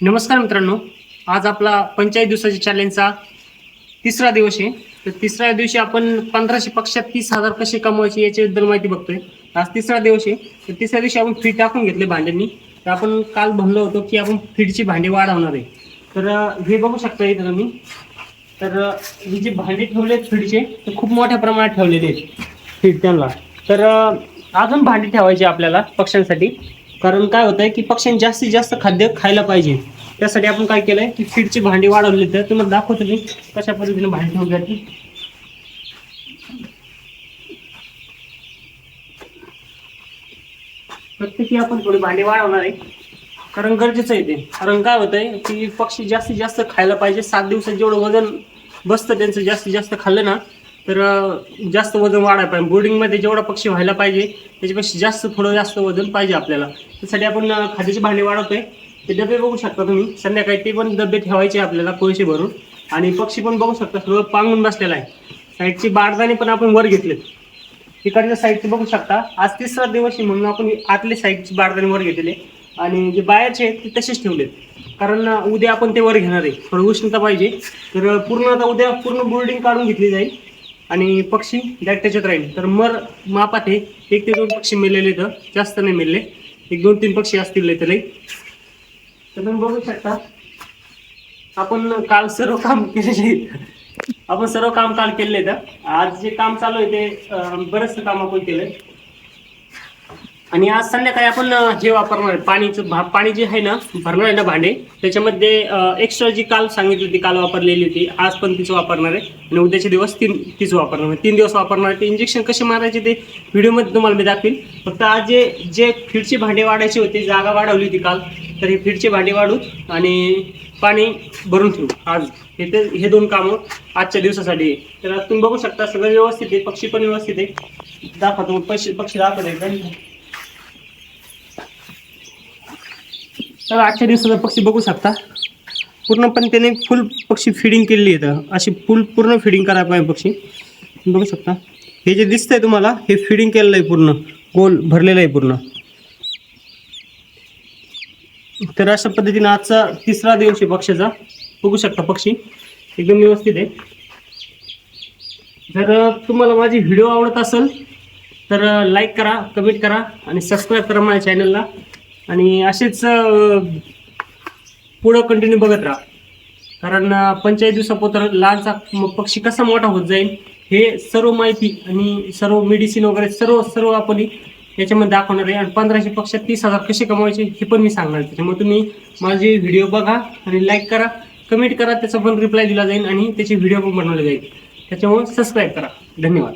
नमस्कार मित्रांनो आज आपला पंचायत दिवसाच्या चॅलेंजचा तिसरा दिवस आहे. तर तिसऱ्या दिवशी आपण पंधराशे पक्षात तीस हजार कसे कमवायचे याच्याबद्दल माहिती बघतोय. आज तिसरा दिवस आहे. तर तिसऱ्या दिवशी आपण फीड टाकून घेतले भांड्यांनी. तर आपण काल म्हणलो होतो की आपण फीडची भांडी वाढवणार आहे. तर हे बघू शकता इथं तुम्ही. तर अं, ही जी भांडी ठेवले आहेत फीडचे ते खूप मोठ्या प्रमाणात ठेवलेले आहेत फीड त्यांना. तर अजून भांडी ठेवायची आपल्याला पक्ष्यांसाठी. कारण काय होतंय की पक्ष्यांनी जास्तीत जास्त खाद्य खायला पाहिजे. त्यासाठी आपण काय केलंय की फीडची भांडी वाढवली तर तुम्हाला दाखवतो मी कशा पद्धतीने भांडी ठेवली जाते. प्रत्येकी आपण थोडी भांडी वाढवणार आहे. कारण गरजेचं आहे ते. कारण काय होतंय की पक्षी जास्तीत जास्त खायला पाहिजे. सात दिवसात जेवढं वजन बसतं त्यांचं जास्तीत जास्त खाल्लं ना तर जास्त वजन वाढायला पाहिजे. बोर्डिंगमध्ये जेवढा पक्षी व्हायला पाहिजे त्याच्यापेक्षा जास्त थोडं जास्त वजन पाहिजे आपल्याला. त्यासाठी आपण खाद्याची भांडी वाढवतोय. ते डबे बघू शकता तुम्ही. संध्याकाळी ते पण डबे ठेवायचे आपल्याला कोळसे भरून. आणि पक्षी पण बघू शकता सर्व पांगून बसलेला आहे. साईडची बारदाने पण आपण वर घेतलेत. तिकडच्या साईडचे बघू शकता. आज तिसरा दिवस आहे म्हणून आपण आतले साईडची बारदाने वर घेतले आणि जे बाहेरचे आहेत ते तसेच ठेवलेत. कारण उद्या आपण ते वर घेणार आहे. थोडं उष्णता पाहिजे. तर पूर्ण आता उद्या पूर्ण बोर्डिंग काढून घेतली जाईल. आणि पक्षी डायरेक्ट त्याच्यात राहील. तर मर मापात आहे एक ते दोन पक्षी मेलेले तर जास्त नाही मेलले. एक दोन तीन पक्षी असतील त्याला तर तुम्ही बघू शकता आपण काल सर्व काम केलेले. आपण सर्व काम काल केले तर आज जे काम चालू आहे ते अं, बरंचसं काम आपण केलंय आणि आज संध्याकाळी आपण हे वापरणार आहे पाणीचं भा पाणी जे आहे ना भरणार आहे ना भांडे त्याच्यामध्ये एक्स्ट्रा जी काल सांगितली होती काल वापरलेली होती आज पण तीच वापरणार आहे. आणि उद्याचे दिवस तीन तीच वापरणार आहे. तीन दिवस वापरणार आहे. ते इंजेक्शन कसे मारायचे ते व्हिडिओमध्ये तुम्हाला मी दाखवील फक्त आज जे जे फिडचे भांडे वाढायची होती जागा वाढवली होती काल तर हे फिडचे भांडे वाढू आणि पाणी भरून ठेवू. आज हे ते हे दोन कामं आजच्या दिवसासाठी तर आज तुम्ही बघू शकता सगळं व्यवस्थित आहे पक्षी पण व्यवस्थित आहे. दाखवतो पैसे पक्षी दाखवतो तर आजच्या दिवसाचा पक्षी बघू शकता. पूर्णपणे त्याने फुल पक्षी फिडिंग केलेली आहे अशी फुल पूर्ण फिडिंग करायला पाहिजे पक्षी. तुम्ही बघू शकता. हे जे दिसतंय तुम्हाला हे फिडिंग केलेलं आहे पूर्ण. गोल भरलेलं आहे पूर्ण. तर अशा पद्धतीने आजचा तिसरा दिवस आहे पक्षाचा बघू शकता पक्षी. एकदम व्यवस्थित आहे. जर तुम्हाला माझी व्हिडिओ आवडत असेल तर लाईक करा कमेंट करा आणि सबस्क्राईब करा माझ्या चॅनलला आणि असेच पुढं कंटिन्यू बघत राहा. कारण पंचायत दिवसापोतर लालचा पक्षी कसा मोठा होत जाईल हे सर्व माहिती आणि सर्व मेडिसिन वगैरे सर्व सर्व आपण याच्यामध्ये दाखवणार आहे. आणि पंधराशे पक्षात तीस हजार कसे कमवायचे हे पण मी सांगणार त्याच्यामुळे तुम्ही माझे व्हिडिओ बघा आणि लाईक करा कमेंट करा त्याचा पण रिप्लाय दिला जाईल आणि त्याचे व्हिडिओ पण बनवले जाईल. त्याच्यामुळे सबस्क्राईब करा. धन्यवाद.